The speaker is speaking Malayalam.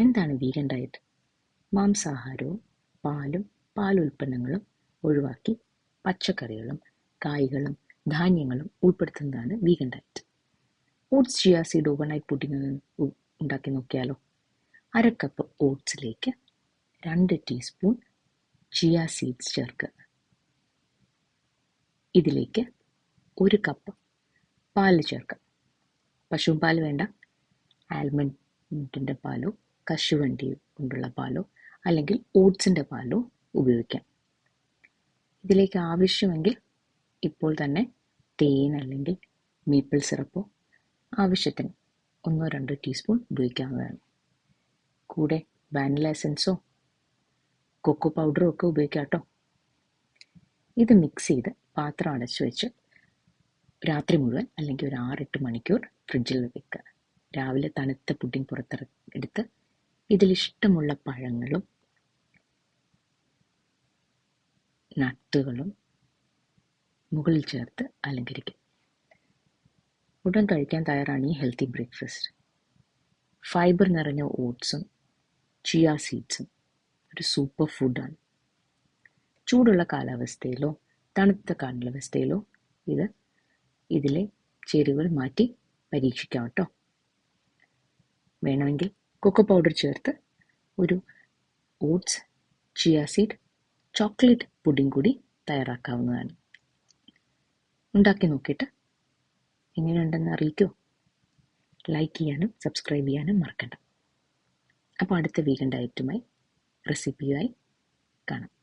എന്താണ് വീഗൻ ഡയറ്റ് മാംസാഹാരവും പാലും പാലുൽപ്പന്നങ്ങളും ഒഴിവാക്കി പച്ചക്കറികളും കായ്കളും ധാന്യങ്ങളും ഉൾപ്പെടുത്തുന്നതാണ് vegan diet oats chia seed overnight pudding ഉണ്ടാക്കി നോക്കിയാലോ? അര കപ്പ് ഓട്സിലേക്ക് രണ്ട് ടീസ്പൂൺ ചിയ സീഡ്സ് ചേർക്കുക. ഇതിലേക്ക് ഒരു കപ്പ് പാൽ ചേർക്കുക. പശുപാൽ പാൽ വേണ്ട. ആൽമണ്ടിന്റെ പാലോ കശുവണ്ടി കൊണ്ടുള്ള പാലോ അല്ലെങ്കിൽ ഓട്സിന്റെ പാലോ ഉപയോഗിക്കാം. ഇതിലേക്ക് ആവശ്യമെങ്കിൽ ഇപ്പോൾ തന്നെ തേൻ അല്ലെങ്കിൽ മീപ്പിൾ സിറപ്പോ ആവശ്യത്തിന് ഒന്നോ രണ്ടോ ടീസ്പൂൺ ഉപയോഗിക്കാവുന്നതാണ്. കൂടെ വാനില എസൻസോ കൊക്കോ പൗഡറോ ഒക്കെ ഉപയോഗിക്കാം കേട്ടോ. ഇത് മിക്സ് ചെയ്ത് പാത്രം അടച്ചു വെച്ച് രാത്രി മുഴുവൻ അല്ലെങ്കിൽ ഒരു ആറെട്ട് മണിക്കൂർ ഫ്രിഡ്ജിൽ വെക്കുക. രാവിലെ തണുത്ത പുഡിംഗ് പുറത്തിറ എടുത്ത് ഇതിലിഷ്ടമുള്ള പഴങ്ങളും നട്ടുകളും മുകളിൽ ചേർത്ത് അലങ്കരിക്കും. ഉടൻ കഴിക്കാൻ തയ്യാറാണ് ഈ ഹെൽത്തി ബ്രേക്ക്ഫാസ്റ്റ് ഫൈബർ നിറഞ്ഞ ഓട്സും ചിയ സീഡ്സും ഒരു സൂപ്പർ ഫുഡാണ് ചൂടുള്ള കാലാവസ്ഥയിലോ തണുത്ത കാലാവസ്ഥയിലോ ഇത് ഇതിലെ ചേരുവകൾ മാറ്റി പരീക്ഷിക്കാം കേട്ടോ. വേണമെങ്കിൽ കൊക്കോ പൗഡർ ചേർത്ത് ഒരു oats chia seed chocolate pudding കൂടി തയ്യാറാക്കാവുന്നതാണ്. ഉണ്ടാക്കി നോക്കിയിട്ട് എങ്ങനെയുണ്ടെന്ന് അറിയിക്കോ. ലൈക്ക് ചെയ്യാനും സബ്സ്ക്രൈബ് ചെയ്യാനും മറക്കണ്ട. അപ്പോൾ അടുത്ത വീഗൻ ഡയറ്റുമായി റെസിപ്പിയായി കാണാം.